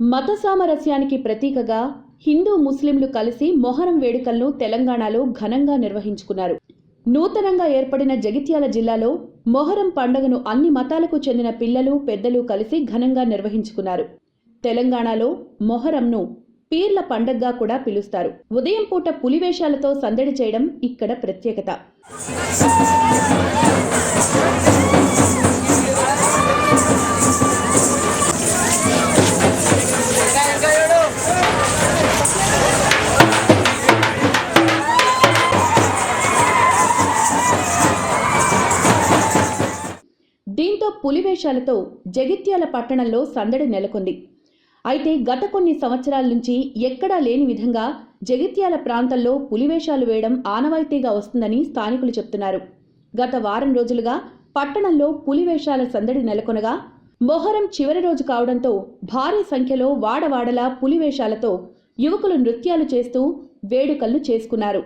మత సామరస్యానికి ప్రతీకగా హిందూ ముస్లింలు కలిసి మొహరం వేడుకలను తెలంగాణలో ఘనంగా నిర్వహించుకున్నారు. నూతనంగా ఏర్పడిన జగిత్యాల జిల్లాలో మొహరం పండుగను అన్ని మతాలకు చెందిన పిల్లలు పెద్దలు కలిసి ఘనంగా నిర్వహించుకున్నారు. తెలంగాణలో మొహరంను పీర్ల పండగగా కూడా పిలుస్తారు. ఉదయం పూట పులివేషాలతో సందడి చేయడం ఇక్కడ ప్రత్యేకత. దీంతో పులివేషాలతో జగిత్యాల పట్టణంలో సందడి నెలకొంది. అయితే గత కొన్ని సంవత్సరాల నుంచి ఎక్కడా లేని విధంగా జగిత్యాల ప్రాంతంలో పులివేషాలు వేయడం ఆనవాయితీగా వస్తుందని స్థానికులు చెప్తున్నారు. గత వారం రోజులుగా పట్టణంలో పులివేషాల సందడి నెలకొనగా మొహరం చివరి రోజు కావడంతో భారీ సంఖ్యలో వాడవాడలా పులివేషాలతో యువకులు నృత్యాలు చేస్తూ వేడుకలను చేసుకున్నారు.